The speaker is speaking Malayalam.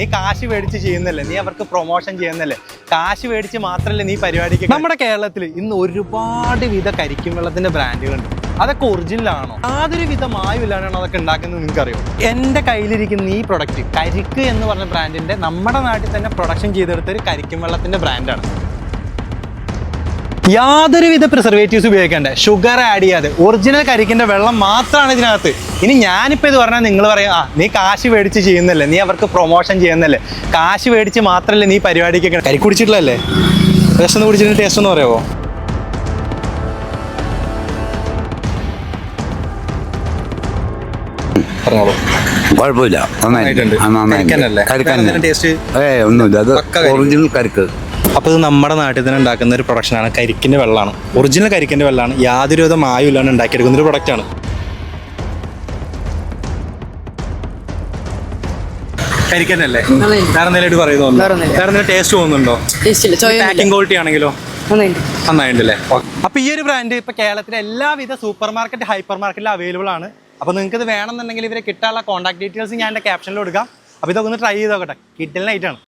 നീ കാശ് മേടിച്ച് ചെയ്യുന്നല്ലേ? നീ അവർക്ക് പ്രൊമോഷൻ ചെയ്യുന്നല്ലേ? കാശ് മേടിച്ച് മാത്രമല്ലേ നീ പരിപാടിക്ക് നമ്മുടെ കേരളത്തിൽ ഇന്ന് ഒരുപാട് വിധ കരിക്കും വെള്ളത്തിന്റെ ബ്രാൻഡുകളുണ്ട് അതൊക്കെ ഒറിജിനൽ ആണോ? യാതൊരു വിധ മായമില്ലാണ്ടാണ് അതൊക്കെ ഉണ്ടാക്കുന്നത് നിങ്ങൾക്കറിയോ? എന്റെ കയ്യിലിരിക്കുന്ന ഈ പ്രൊഡക്റ്റ് കരിക്ക് എന്ന് പറഞ്ഞ ബ്രാൻഡിന്റെ നമ്മുടെ നാട്ടിൽ തന്നെ പ്രൊഡക്ഷൻ ചെയ്തെടുത്ത ഒരു കരിക്കും വെള്ളത്തിന്റെ ബ്രാൻഡാണ് യാതൊരുവിധ പ്രിസർവേറ്റീവ്സ് ഉപയോഗിക്കേണ്ട? ഷുഗർ ആഡ് ചെയ്യാതെ. ഒറിജിനൽ കരിക്കിന്റെ വെള്ളം മാത്രമാണ് ഇതിനകത്ത്. ഇനി ഞാനിപ്പോൾ ഇത് പറഞ്ഞാൽ നിങ്ങൾ പറയാം ആ നീ കാശ് മേടിച്ച് ചെയ്യുന്നല്ലേ? നീ അവർക്ക് പ്രൊമോഷൻ ചെയ്യുന്നല്ലേ? കാശ് മേടിച്ച് മാത്രമല്ലേ നീ പരിപാടിക്കൊക്കെ കരി കുടിച്ചിട്ടില്ലല്ലേ? ടേസ്റ്റ് ഒന്ന് കുടിച്ചിട്ട് ടേസ്റ്റ് എന്ന് പറയാമോ പറഞ്ഞോളൂ. കുഴപ്പമില്ല. നന്നായിട്ടുണ്ട്. ഏ ഒന്നുമില്ല. അത് ഒറിജിനൽ കരിക്ക്. അപ്പോൾ ഇത് നമ്മുടെ നാട്ടിൽ തന്നെ ഉണ്ടാക്കുന്ന ഒരു പ്രൊഡക്ഷനാണ് കരിക്കിന്റെ വെള്ളമാണ് ഒറിജിനൽ കരിക്കിന്റെ വെള്ളമാണ് യാതൊരു വിധം ആയുമില്ലാണ് ഇല്ലാണ്ട് ഉണ്ടാക്കിയെടുക്കുന്ന ഒരു പ്രൊഡക്റ്റാണ് കരിക്കന്നല്ലേ? വേറെ എന്തെങ്കിലും വേറെ ടേസ്റ്റ് തോന്നുന്നുണ്ടോ? പാക്കിംഗ് ക്വാളിറ്റി ആണെങ്കിലോ? നന്നായിട്ട് നന്നായിട്ടുണ്ടല്ലേ അപ്പൊ ഈ ഒരു ബ്രാൻഡ് ഇപ്പൊ കേരളത്തിലെ എല്ലാവിധ സൂപ്പർ മാർക്കറ്റ് ഹൈപ്പർ മാർക്കറ്റിൽ അവൈലബിൾ ആണ്. അപ്പൊ നിങ്ങൾക്ക് ഇത് വേണമെന്നുണ്ടെങ്കിൽ ഇവരെ കിട്ടാനുള്ള കോൺടാക്ട് ഡീറ്റെയിൽസ് ഞാൻ എന്റെ ക്യാപ്ഷനിൽ കൊടുക്കാം അപ്പൊ ഇതൊക്കെ ഒന്ന് ട്രൈ ചെയ്ത് നോക്കട്ടെ. കിട്ടലിനായിട്ടാണ്